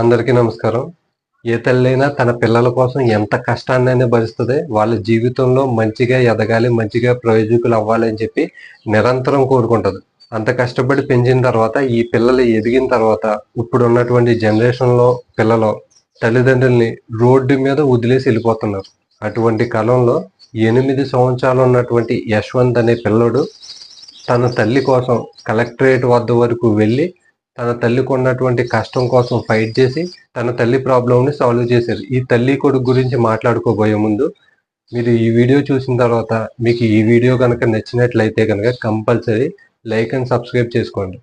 అందరికీ నమస్కారం. ఏ తల్లైనా తన పిల్లల కోసం ఎంత కష్టాన్నైనా భరిస్తుంది వాళ్ళ జీవితంలో మంచిగా ఎదగాలి మంచిగా ప్రయోజకులు అవ్వాలి అని చెప్పి నిరంతరం కోరుకుంటుంది. అంత కష్టపడి పెంచిన తర్వాత ఈ పిల్లలు ఎదిగిన తర్వాత ఇప్పుడు ఉన్నటువంటి జనరేషన్లో పిల్లలు తల్లిదండ్రుల్ని రోడ్డు మీద వదిలేసి వెళ్ళిపోతున్నారు. అటువంటి కాలంలో ఎనిమిది సంవత్సరాలు ఉన్నటువంటి యశ్వంత్ అనే పిల్లడు తన తల్లి కోసం కలెక్టరేట్ వద్ద వరకు వెళ్ళి తన తల్లికి ఉన్నటువంటి కష్టం కోసం ఫైట్ చేసి తన తల్లి ప్రాబ్లంని సాల్వ్ చేశారు. ఈ తల్లి కొడుకు గురించి మాట్లాడుకోబోయే ముందు మీరు ఈ వీడియో చూసిన తర్వాత మీకు ఈ వీడియో కనుక నచ్చినట్లయితే కనుక కంపల్సరీ లైక్ అండ్ సబ్స్క్రైబ్ చేసుకోండి.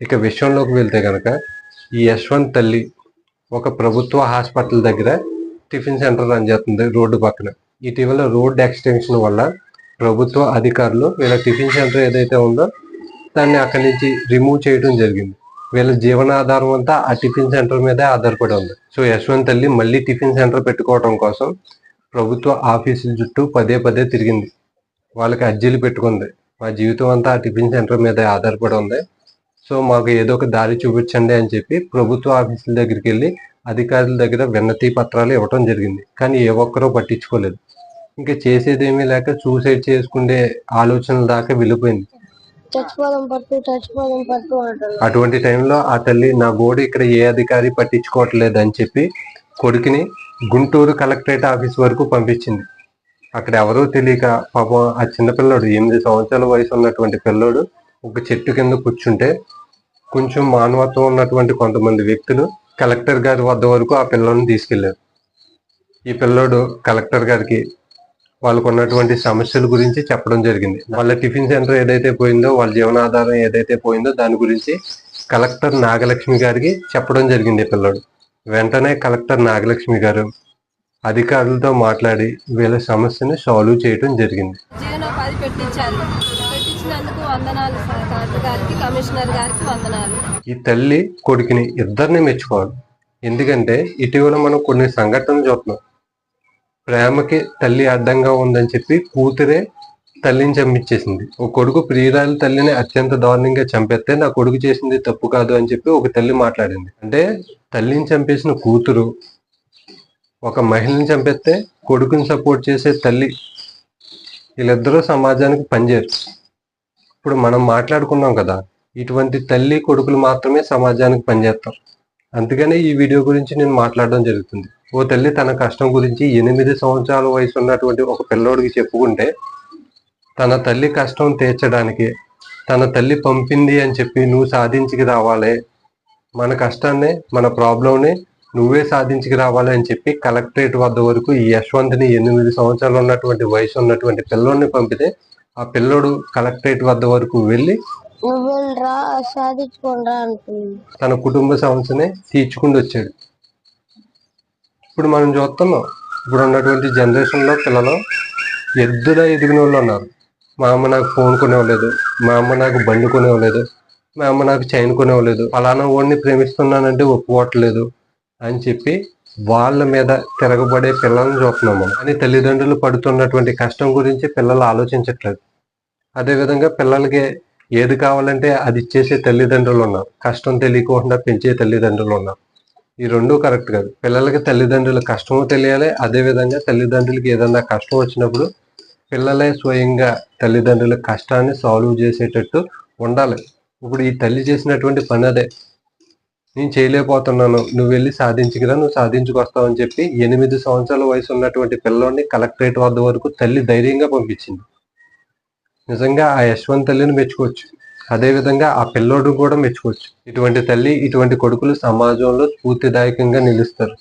ఇక విషయంలోకి వెళ్తే కనుక ఈ యశ్వంత్ తల్లి ఒక ప్రభుత్వ హాస్పిటల్ దగ్గర టిఫిన్ సెంటర్ రన్ చేస్తుంది రోడ్డు పక్కన. ఇటీవల రోడ్ ఎక్స్టెన్షన్ వల్ల ప్రభుత్వ అధికారులు వీళ్ళ టిఫిన్ సెంటర్ ఏదైతే ఉందో దాన్ని అక్కడి నుంచి రిమూవ్ చేయడం జరిగింది. వీళ్ళ జీవనాధారం అంతా ఆ టిఫిన్ సెంటర్ మీదే ఆధారపడి ఉంది. సో యశ్వంత్ తల్లి మళ్ళీ టిఫిన్ సెంటర్ పెట్టుకోవడం కోసం ప్రభుత్వ ఆఫీసుల చుట్టూ పదే పదే తిరిగింది. వాళ్ళకి అర్జీలు పెట్టుకుంది. మా జీవితం అంతా ఆ టిఫిన్ సెంటర్ మీదే ఆధారపడి ఉంది. సో మాకు ఏదో ఒక దారి చూపించండి అని చెప్పి ప్రభుత్వ ఆఫీసుల దగ్గరికి వెళ్ళి అధికారుల దగ్గర విన్నతి పత్రాలు ఇవ్వటం జరిగింది. కానీ ఏ ఒక్కరూ పట్టించుకోలేదు. ఇంకా చేసేదేమీ లేక సూసైడ్ చేసుకునే ఆలోచనల దాకా వెళ్ళిపోయింది. చచ్చిపోదాం పట్టు చచ్చిపోదాం పట్టు అంటారు అటువంటి టైంలో ఆ తల్లి నా గోడు ఇక్కడ ఏ అధికారి పట్టించుకోవట్లేదు అని చెప్పి కొడుకుని గుంటూరు కలెక్టరేట్ ఆఫీస్ వరకు పంపించింది. అక్కడ ఎవరో తెలియక పాపం ఆ చిన్న పిల్లోడు ఎనిమిది సంవత్సరాల వయసు ఉన్నటువంటి పిల్లోడు ఒక చెట్టు కింద కూర్చుంటే కొంచెం మానవత్వం ఉన్నటువంటి కొంతమంది వ్యక్తులు కలెక్టర్ గారి వద్ద వరకు ఆ పిల్లల్ని తీసుకెళ్ళారు. ఈ పిల్లోడు కలెక్టర్ గారికి వాళ్ళకు ఉన్నటువంటి సమస్యల గురించి చెప్పడం జరిగింది. వాళ్ళ టిఫిన్ సెంటర్ ఏదైతే పోయిందో వాళ్ళ జీవనాధారం ఏదైతే పోయిందో దాని గురించి కలెక్టర్ నాగలక్ష్మి గారికి చెప్పడం జరిగింది పిల్లోడు. వెంటనే కలెక్టర్ నాగలక్ష్మి గారు అధికారులతో మాట్లాడి వీళ్ళ సమస్యని సాల్వ్ చేయడం జరిగింది. జీవనోపాధి పెట్టించారు. పెట్టించినందుకు వందనాలు సార్ కలెక్టర్ గారికి కమిషనర్ గారికి వందనాలు. ఈ తల్లి కొడుకుని ఇద్దరిని మెచ్చుకోవాలి. ఎందుకంటే ఇటీవల మనం కొన్ని సంఘటనలు చూస్తున్నాం. ప్రేమకి తల్లి అడ్డంగా ఉందని చెప్పి కూతురే తల్లిని చంపించేసింది. ఒక కొడుకు ప్రియురాలి తల్లిని అత్యంత దారుణంగా చంపేస్తే నా కొడుకు చేసింది తప్పు కాదు అని చెప్పి ఒక తల్లి మాట్లాడింది. అంటే తల్లిని చంపేసిన కూతురు ఒక మహిళని చంపేస్తే కొడుకుని సపోర్ట్ చేసే తల్లి వీళ్ళిద్దరూ సమాజానికి పనిచేయరు. ఇప్పుడు మనం మాట్లాడుకున్నాం కదా ఇటువంటి తల్లి కొడుకులు మాత్రమే సమాజానికి పనిచేస్తాం. అందుకనే ఈ వీడియో గురించి నేను మాట్లాడడం జరుగుతుంది. ఓ తల్లి తన కష్టం గురించి ఎనిమిది సంవత్సరాల వయసు ఉన్నటువంటి ఒక పిల్లోడికి చెప్పుకుంటే తన తల్లి కష్టం తీర్చడానికి తన తల్లి పంపింది అని చెప్పి నువ్వు సాధించుకు రావాలి మన కష్టాన్ని మన ప్రాబ్లంని నువ్వే సాధించుకు రావాలి అని చెప్పి కలెక్టరేట్ వద్ద వరకు ఈ యశ్వంత్ని ఎనిమిది సంవత్సరాలు ఉన్నటువంటి వయసు ఉన్నటువంటి పిల్లోడిని పంపితే ఆ పిల్లోడు కలెక్టరేట్ వద్ద వరకు వెళ్ళి తన కుటుంబ సమస్యని తీర్చుకుంటూ వచ్చాడు. ఇప్పుడు మనం చూస్తున్నాం. ఇప్పుడు ఉన్నటువంటి జనరేషన్లో పిల్లలు ఎద్దులా ఎదిగిన వాళ్ళు ఉన్నారు. మా అమ్మ నాకు ఫోన్ కొనివ్వలేదు మా అమ్మ నాకు బండి కొనివ్వలేదు మా అమ్మ నాకు చైన్ కొనివ్వలేదు ఫలానా వాడిని ప్రేమిస్తున్నానంటే ఒప్పుకోవట్లేదు అని చెప్పి వాళ్ళ మీద తిరగబడే పిల్లల్ని చూస్తున్నాం మనం. కానీ తల్లిదండ్రులు పడుతున్నటువంటి కష్టం గురించి పిల్లలు ఆలోచించట్లేదు. అదేవిధంగా పిల్లలకి ఏది కావాలంటే అది ఇచ్చేసే తల్లిదండ్రులు ఉన్నారు. కష్టం తెలియకుండా పెంచే తల్లిదండ్రులు ఉన్నారు. ఈ రెండు కరెక్ట్ కాదు. పిల్లలకి తల్లిదండ్రుల కష్టము తెలియాలి. అదే విధంగా తల్లిదండ్రులకి ఏదన్నా కష్టం వచ్చినప్పుడు పిల్లలే స్వయంగా తల్లిదండ్రుల కష్టాన్ని సాల్వ్ చేసేటట్టు ఉండాలి. ఇప్పుడు ఈ తల్లి చేసినటువంటి పని అదే. నేను చేయలేకపోతున్నాను. నువ్వు వెళ్ళి సాధించుకురా నువ్వు సాధించుకొస్తావు అని చెప్పి ఎనిమిది సంవత్సరాల వయసు ఉన్నటువంటి పిల్లల్ని కలెక్టరేట్ వద్ద వరకు తల్లి ధైర్యంగా పంపించింది. నిజంగా ఆ యశ్వంత్ తల్లిని మెచ్చుకోవచ్చు. అదే విధంగా ఆ పిల్లోడు కూడా మెచ్చుకోవచ్చు. ఇటువంటి తల్లి ఇటువంటి కొడుకులు సమాజంలో స్ఫూర్తిదాయకంగా నిలుస్తారు.